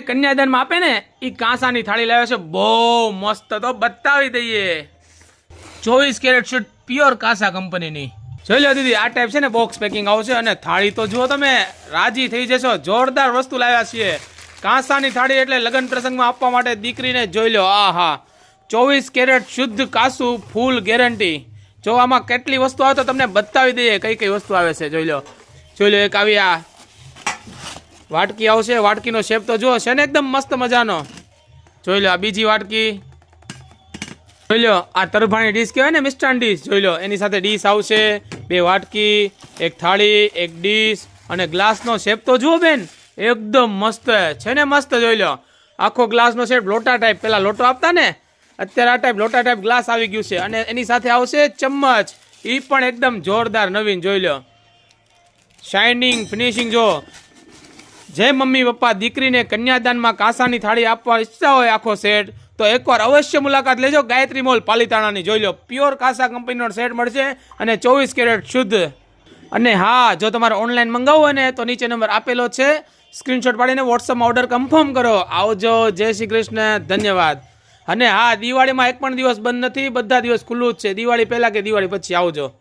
કન્યાદાનમાં આપે ને એ કાંસાની થાળી લાવે છે. બહુ મસ્ત તો બતાવી દઈએ. ચોવીસ કેરેટ શૂટ પ્યોર કાંસા કંપનીની. જોઈ લો દીદી, આ ટાઈપ છે ને બોક્સ પેકિંગ આવશે અને થાળી તો જુઓ તમે, રાજી થઈ જશો. જોરદાર વસ્તુ લાવ્યા છીએ. કાંસાની થાળી એટલે લગ્ન પ્રસંગમાં આપવા માટે દીકરીને જોઈ લો. આ હા ચોવીસ કેરેટ શુદ્ધ કાસુ ફૂલ ગેરંટી જો આમાં કેટલી વસ્તુ આવે તો તમને બતાવી દઈએ કઈ કઈ વસ્તુ આવે છે, જોઈ લો. જોઈ લો, એક આવી આ વાટકી આવશે, વાટકીનો શેપ તો જુઓ, છે ને એકદમ મસ્ત મજાનો. જોઈ લો આ બીજી વાટકી. જોઈ લો, આ તરભાણી ડીશ કહેવાય ને મિષ્ટાન ડીશ. જોઈ લો, એની સાથે ડીશ આવશે, બે વાટકી, એક થાળી, એક ડીશ, અને ગ્લાસનો શેપ તો જુઓ બેન, એકદમ મસ્ત છે. ને મસ્ત, જોઈ લો. આખો ગ્લાસનો શેપ લોટા ટાઈપ પેલા લોટો આપતા ને, અત્યારે આ ટાઈપ લોટા ટાઈપ ગ્લાસ આવી ગયું છે. અને એની સાથે આવશે ચમ્મચ એ પણ એકદમ જોરદાર નવીન, જોઈ લો. શાઇનિંગ ફિનિશિંગ જો જે મમ્મી પપ્પા દીકરીને કન્યાદાનમાં કાંસાની થાળી આપવા ઈચ્છતા હોય આખો સેટ, તો એકવાર અવશ્ય મુલાકાત લેજો. ગાયત્રી મોલ, પાલીતાણાની. જોઈ લો, પ્યોર કાંસા કંપનીનો સેટ મળશે અને ચોવીસ કેરેટ શુદ્ધ. અને હા, જો તમારે ઓનલાઈન મંગાવવું હોય ને, તો નીચે નંબર આપેલો છે. સ્ક્રીનશોટ પાડીને વોટ્સઅપમાં ઓર્ડર કન્ફર્મ કરો. આવજો. જય શ્રી કૃષ્ણ. ધન્યવાદ. અને હા, દિવાળીમાં એક પણ દિવસ બંધ નથી. બધા દિવસ ખુલ્લું જ છે. દિવાળી પહેલાં કે દિવાળી પછી આવજો.